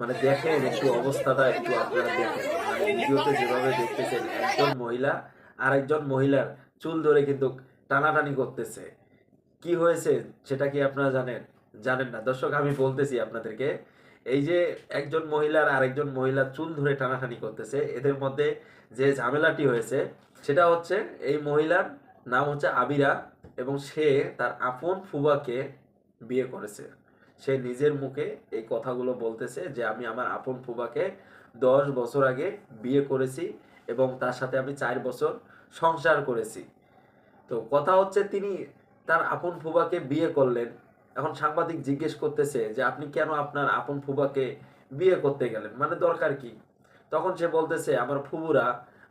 মানে দেখেন একটু অবস্থাটা একটু আপনারা দেখেন। মানে ভিডিওতে যেভাবে দেখতেছেন, একজন মহিলা আরেকজন মহিলার চুল ধরে কিন্তু টানাটানি করতেছে। কি হয়েছে সেটা কি আপনারা জানেন? জানেন না। দর্শক, আমি বলতেছি আপনাদেরকে, এই যে একজন মহিলার আরেকজন মহিলার চুল ধরে টানাটানি করতেছে, এদের মধ্যে যে ঝামেলাটি হয়েছে, সেটা হচ্ছে এই মহিলার নাম হচ্ছে আবিরা এবং সে তার আপন ফুবাকে বিয়ে করেছে। সে নিজের মুখে এই কথাগুলো বলতেছে যে, আমি আমার আপন ফুবাকে দশ বছর আগে বিয়ে করেছি এবং তার সাথে আমি চার বছর সংসার করেছি। তো কথা হচ্ছে তিনি তার আপন ফুবাকে বিয়ে করলেন। এখন সাংবাদিক জিজ্ঞেস করতেছে যে, আপনি কেন আপনার আপন ফুবাকে বিয়ে করতে গেলেন? মানে দরকার কি? তখন সে বলতেছে, আমার ফুবুরা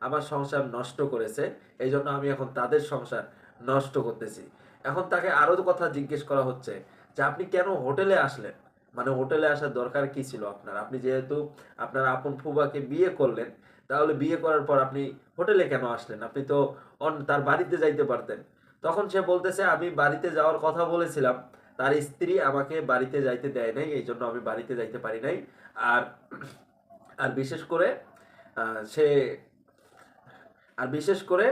আমার সংসার নষ্ট করেছে এই জন্য আমি এখন তাদের সংসার নষ্ট করতেছি। এখন তাকে আরও কথা জিজ্ঞেস করা হচ্ছে যে আপনি কেন হোটেলে আসলেন? মানে হোটেলে আসার দরকার কি ছিল আপনার? আপনি যেহেতু আপনার আপন ফুবাকে বিয়ে করলেন, তাহলে বিয়ে করার পর আপনি হোটেলে কেন আসলেন? আপনি তো তার বাড়িতে যাইতে পারতেন। তখন সে বলতেছে, আমি বাড়িতে যাওয়ার কথা বলেছিলাম। তার স্ত্রী আমাকে বাড়িতে যাইতে দেয় নাই এই জন্য আমি বাড়িতে যাইতে পারি নাই। আর আর বিশেষ করে সে, আর বিশেষ করে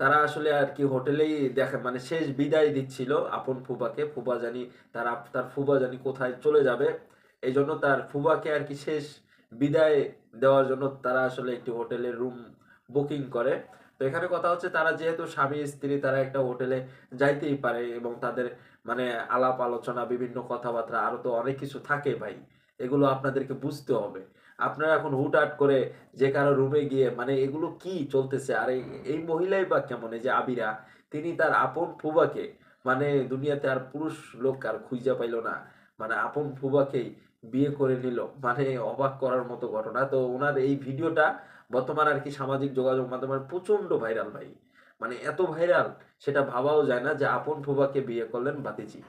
তারা আসলে আর কি হোটেলেই দেখে মানে শেষ বিদায় দিচ্ছিল আপন ফুবাকে। ফুবা জানি তার তার ফুবা জানি কোথায় চলে যাবে। এই জন্য তার ফুবাকে আর কি শেষ বিদায় দেওয়ার জন্য তারা আসলে একটি হোটেলের রুম বুকিং করে। তো এখানে কথা হচ্ছে তারা যেহেতু স্বামী, স্ত্রী, তারা একটা হোটেলে যাইতেই পারে এবং তাদের মানে আলাপ আলোচনা বিভিন্ন কথাবার্তা, আরও তো অনেক কিছু থাকে ভাই। এগুলো আপনাদেরকে বুঝতে হবে। আপনারা এখন হুটহাট করে যে কারও রুমে গিয়ে মানে এগুলো কি চলতেছে? আর এই মহিলাই বা কেমন? এই যে আবিরা, তিনি তার আপন ফুবাকে মানে দুনিয়াতে আর পুরুষ লোক আর খুঁজে পাইলো না। মানে আপন ফুবাকেই বিয়ে করে নিল। মানে অবাক করার মতো ঘটনা। তো ওনার এই ভিডিওটা বর্তমান আর কি সামাজিক যোগাযোগ মাধ্যমে প্রচণ্ড ভাইরাল ভাই। মানে এত ভাইরাল সেটা ভাবাও যায় না যে আপন ফুবাকে বিয়ে করলেন বাতিজি।